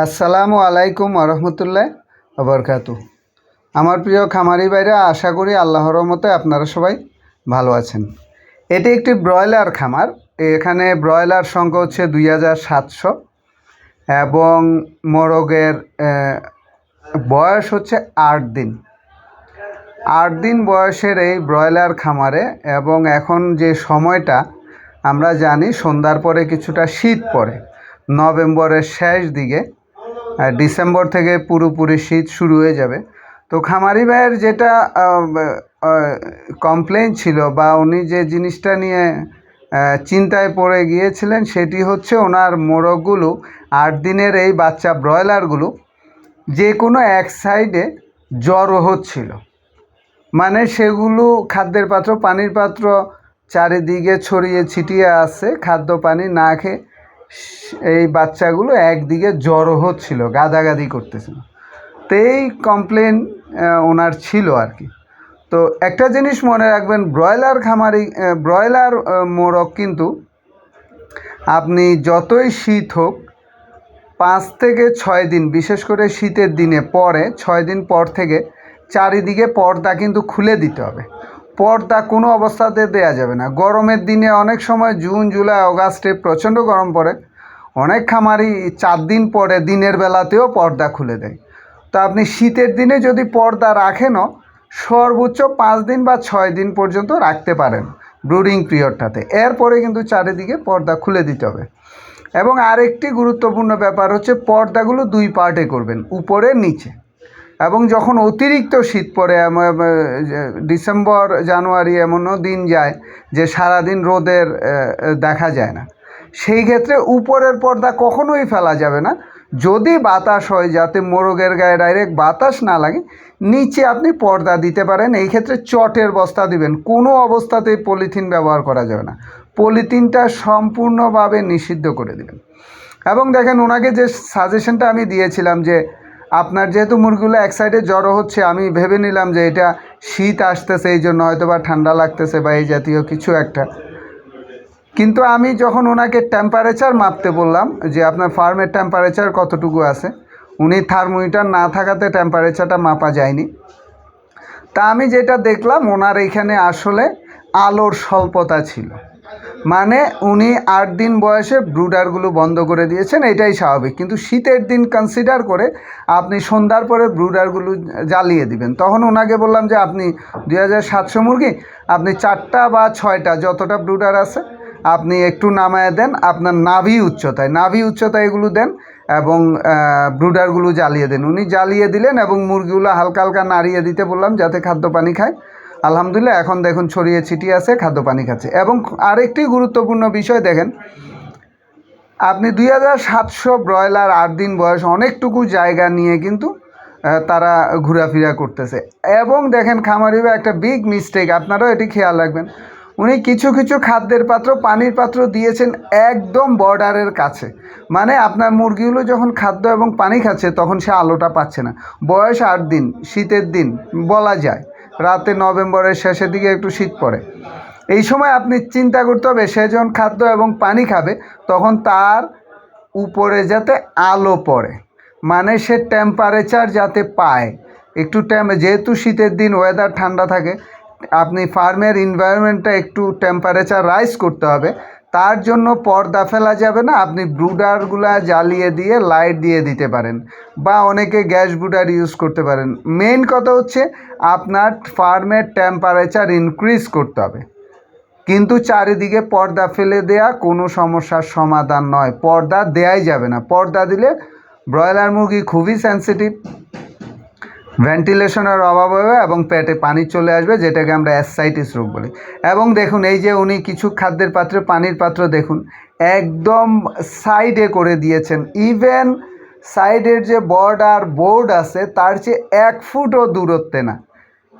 আসসালামু আলাইকুম আরহামতুল্লাহ আবরকাত আমার প্রিয় খামারি ভাইরা, আশা করি আল্লাহর মতে আপনারা সবাই ভালো আছেন। এটি একটি ব্রয়লার খামার। এখানে ব্রয়লার সংখ্যা হচ্ছে দুই হাজার সাতশো এবং মোরগের বয়স হচ্ছে আট দিন। আট দিন বয়সের এই ব্রয়লার খামারে এবং এখন যে সময়টা, আমরা জানি সন্ধ্যার পরে কিছুটা শীত পড়ে। নভেম্বরের শেষ দিকে ডিসেম্বর থেকে পুরোপুরি শীত শুরু হয়ে যাবে। তো খামারি ভাইয়ের যেটা কমপ্লেন ছিল বা উনি যে জিনিসটা নিয়ে চিন্তায় পড়ে গিয়েছিলেন সেটি হচ্ছে ওনার মোরগগুলো, আট দিনের এই বাচ্চা ব্রয়লারগুলো যে কোনো এক সাইডে জ্বরও হচ্ছিল। মানে সেগুলো খাদ্যের পাত্র, পানির পাত্র চারিদিকে ছড়িয়ে ছিটিয়ে আছে, খাদ্য পানি না খেয়ে এই বাচ্চাগুলো একদিকে জড়ো হচ্ছিল, গাদাগাদি করতেছিল। তো এই কমপ্লেন ওনার ছিল আর কি। তো একটা জিনিস মনে রাখবেন, ব্রয়লার খামারি ব্রয়লার মোরগ কিন্তু আপনি যতই শীত হোক, পাঁচ থেকে ছয় দিন, বিশেষ করে শীতের দিনে পরে, ছয় দিন পর থেকে চারিদিকে পর্দা কিন্তু খুলে দিতে হবে। পর্দা কোনো অবস্থাতে দেয়া যাবে না। গরমের দিনে অনেক সময় জুন, জুলাই, অগাস্টে প্রচণ্ড গরম পড়ে। অনেক খামারি চার দিন পরে দিনের বেলাতেও পর্দা খুলে দেয়। তো আপনি শীতের দিনে যদি পর্দা রাখেনও, সর্বোচ্চ পাঁচ দিন বা ছয় দিন পর্যন্ত রাখতে পারেন ব্রুডিং পিরিয়ডটাতে। এরপরে কিন্তু চারিদিকে পর্দা খুলে দিতে হবে। এবং আরেকটি গুরুত্বপূর্ণ ব্যাপার হচ্ছে পর্দাগুলো দুই পার্টে করবেন, উপরে, নিচে। এবং যখন অতিরিক্ত শীত পড়ে ডিসেম্বর, জানুয়ারি এমনও দিন যায় যে সারাদিন রোদের দেখা যায় না। সেই ক্ষেত্রে উপরের পর্দা কখনোই ফেলা যাবে না। যদি বাতাস হয়, যাতে মোরগের গায়ে ডাইরেক্ট বাতাস না লাগে, নিচে আপনি পর্দা দিতে পারেন। এই ক্ষেত্রে চটের বস্তা দিবেন। কোনো অবস্থাতেই পলিথিন ব্যবহার করা যাবে না। পলিথিনটা সম্পূর্ণভাবে নিষিদ্ধ করে দিবেন। এবং দেখেন, ওনাকে যে সাজেশনটা আমি দিয়েছিলাম যে আপনার যেহেতু মুরগিগুলো এক সাইডে জ্বর হচ্ছে, আমি ভেবে নিলাম যে এটা শীত আসতেছে, এই জন্য হয়তো বা ঠান্ডা লাগতেছে বা এই জাতীয় কিছু একটা। কিন্তু আমি যখন ওনাকে টেম্পারেচার মাপতে বললাম যে আপনার ফার্মের টেম্পারেচার কতটুকু আছে, উনি থার্মোমিটার না থাকাতে টেম্পারেচারটা মাপা যায়নি। তা আমি যেটা দেখলাম, ওনার এখানে আসলে আলোর স্বল্পতা ছিল। মানে উনি আট দিন বয়সে ব্রুডারগুলো বন্ধ করে দিয়েছেন, এটাই স্বাভাবিক। কিন্তু শীতের দিন কনসিডার করে আপনি সন্ধ্যার পরে ব্রুডারগুলো জ্বালিয়ে দিবেন। তখন ওনাকে বললাম যে, আপনি দুই হাজার সাতশো মুরগি, আপনি চারটা বা ছয়টা, যতটা ব্রুডার আছে, আপনি একটু নামায় দেন, আপনার নাভি উচ্চতায়। নাভি উচ্চতায় এগুলো দেন এবং ব্রুডারগুলো জ্বালিয়ে দেন। উনি জ্বালিয়ে দিলেন এবং মুরগিগুলো হালকা হালকা নাড়িয়ে দিতে বললাম যাতে খাদ্য পানি খায়। আলহামদুলিল্লাহ, এখন দেখুন ছড়িয়ে ছিটিয়ে আছে, খাদ্য পানি খাচ্ছে। এবং আরেকটি গুরুত্বপূর্ণ বিষয় দেখেন, আপনি দুই হাজার সাতশো ব্রয়লার আট দিন বয়স অনেকটুকু জায়গা নিয়ে কিন্তু তারা ঘোরাফেরা করতেছে। এবং দেখেন খামারিবা একটা বিগ মিস্টেক আপনারাও এটি খেয়াল রাখবেন। উনি কিছু কিছু খাদ্যের পাত্র, পানির পাত্র দিয়েছেন একদম বর্ডারের কাছে। মানে আপনার মুরগিগুলো যখন খাদ্য এবং পানি খাচ্ছে, তখন সে আলোটা পাচ্ছে না। বয়স আট দিন, শীতের দিন, বলা যায়। রাতে নভেম্বরের শেষের দিকে একটু শীত পড়ে। এই সময় আপনি চিন্তা করতে হবে, সে যখন খাদ্য এবং পানি খাবে, তখন তার উপরে যাতে আলো পড়ে। মানে সে টেম্পারেচার যাতে পায়। একটু টেম যেহেতু শীতের দিন ওয়েদার ঠান্ডা থাকে, আপনি ফার্মের এনভায়রনমেন্টটা একটু টেম্পারেচার রাইজ করতে হবে। তার জন্য পর্দা ফেলা যাবে না। আপনি ব্রুডারগুলা জ্বালিয়ে দিয়ে লাইট দিয়ে দিতে পারেন বা অনেকে গ্যাস ব্রুডার ইউজ করতে পারেন। মেইন কথা হচ্ছে আপনার ফার্মের টেম্পারেচার ইনক্রিজ করতে হবে। কিন্তু চারিদিকে পর্দা ফেলে দেয়া কোনো সমস্যার সমাধান নয়। পর্দা দেয়াই যাবে না। পর্দা দিলে ব্রয়লার মুরগি খুবই সেন্সিটিভ ভেন্টিলেশনের অভাব হবে এবং পেটে পানি চলে আসবে, যেটাকে আমরা অ্যাসাইটিস রোগ বলি। এবং দেখুন, এই যে উনি কিছু খাদ্যের পাত্রে, পানির পাত্র দেখুন, একদম সাইডে করে দিয়েছেন। ইভেন সাইডের যে বর্ডার বোর্ড আছে, তার চেয়ে এক ফুটও দূরত্বে না।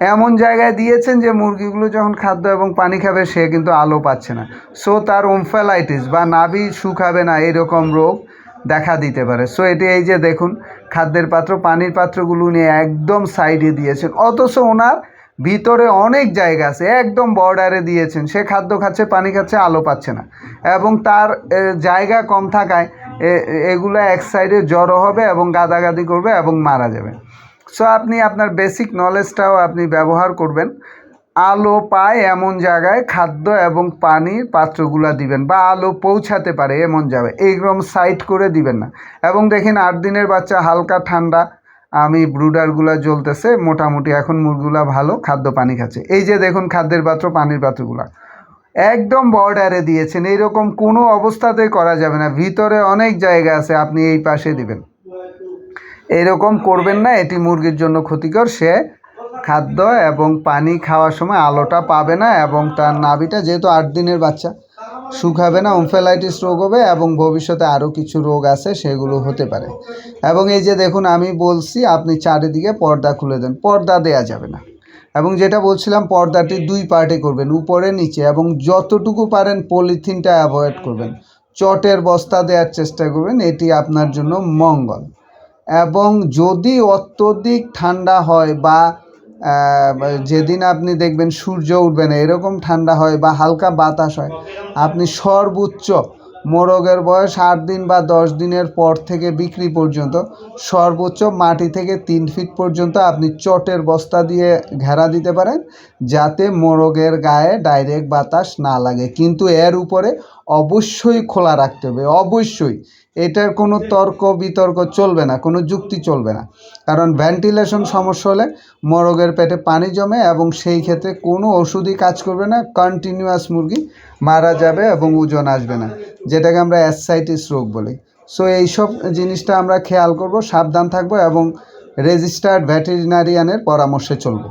এমন জায়গায় দিয়েছেন যে মুরগিগুলো যখন খাদ্য এবং পানি খাবে, সে কিন্তু আলো পাচ্ছে না। সো তার ওমফেলাইটিস বা নাভি শুকাবে না, এরকম রোগ। দেখা দিতে পারে। সো এটি এই যে দেখুন, খাদ্যের পাত্র, পানির পাত্রগুলো নিয়ে একদম সাইডে দিয়েছেন। অথচ ওনার ভিতরে অনেক জায়গা আছে, একদম বর্ডারে দিয়েছেন। সে খাদ্য খাচ্ছে, পানি খাচ্ছে, আলো পাচ্ছে না। এবং তার জায়গা কম থাকায় এগুলো এক সাইডে জড়ো হবে এবং গাদাগাদি করবে এবং মারা যাবে। সো আপনি আপনার বেসিক নলেজটাও আপনি ব্যবহার করবেন। আলো পায় এমন জায়গায় খাদ্য এবং পানির পাত্রগুলো দিবেন বা আলো পৌঁছাতে পারে এমন যাবে এইরকম সাইড করে দিবেন না। এবং দেখেন আট দিনের বাচ্চা হালকা ঠান্ডা, আমি ব্রুডারগুলা জ্বলতেছে, মোটামুটি এখন মুরগুলা ভালো, খাদ্য পানি খাচ্ছে। এই যে দেখুন খাদ্যের পাত্র, পানির পাত্রগুলা। একদম বর্ডারে দিয়েছেন, এইরকম কোনো অবস্থাতেই করা যাবে না। ভিতরে অনেক জায়গা আছে, আপনি এই পাশে দিবেন। এরকম করবেন না, এটি মুরগির জন্য ক্ষতিকর, সে খাদ্য এবং পানি খাওয়ার সময় আলোটা পাবে না এবং তার নাভিটা যেহেতু আট দিনের বাচ্চা, শুকাবে না ওমফেলাইটিস রোগ হবে এবং ভবিষ্যতে আরও কিছু রোগ আছে, সেগুলো হতে পারে। এবং এই যে দেখুন, আমি বলছি, আপনি চারিদিকে পর্দা খুলে দেন, পর্দা দেয়া যাবে না। এবং যেটা বলছিলাম, পর্দাটি দুই পার্টে করবেন, উপরে, নিচে, এবং যতটুকু পারেন পলিথিনটা অ্যাভয়েড করবেন। চটের বস্তা দেওয়ার চেষ্টা করবেন, এটি আপনার জন্য মঙ্গল। এবং যদি অত্যধিক ঠান্ডা হয় বা যেদিন আপনি দেখবেন সূর্য উঠবে না, এরকম ঠান্ডা হয় বা হালকা বাতাস হয়, আপনি সর্বোচ্চ মোরগের বয়স আট দিন বা দশ দিনের পর থেকে বিক্রি পর্যন্ত, সর্বোচ্চ মাটি থেকে তিন ফিট পর্যন্ত আপনি চটের বস্তা দিয়ে ঘেরা দিতে পারেন, যাতে মোরগের গায়ে ডাইরেক্ট বাতাস না লাগে। কিন্তু এর উপরে অবশ্যই খোলা রাখতে হবে, অবশ্যই। এটার কোনো তর্ক বিতর্ক চলবে না, কোনো যুক্তি চলবে না। কারণ ভেন্টিলেশন সমস্যা হলে মোরগের পেটে পানি জমে এবং সেই ক্ষেত্রে কোনো ওষুধই কাজ করবে না কন্টিনিউয়াস মুরগি মারা যাবে এবং ওজন আসবে না। যেটাকে আমরা অ্যাসাইটিস রোগ বলি। সো এইসব জিনিসটা আমরা খেয়াল করব, সাবধান থাকব এবং রেজিস্টার্ড ভেটেরিনারিয়ানের পরামর্শে চলবো।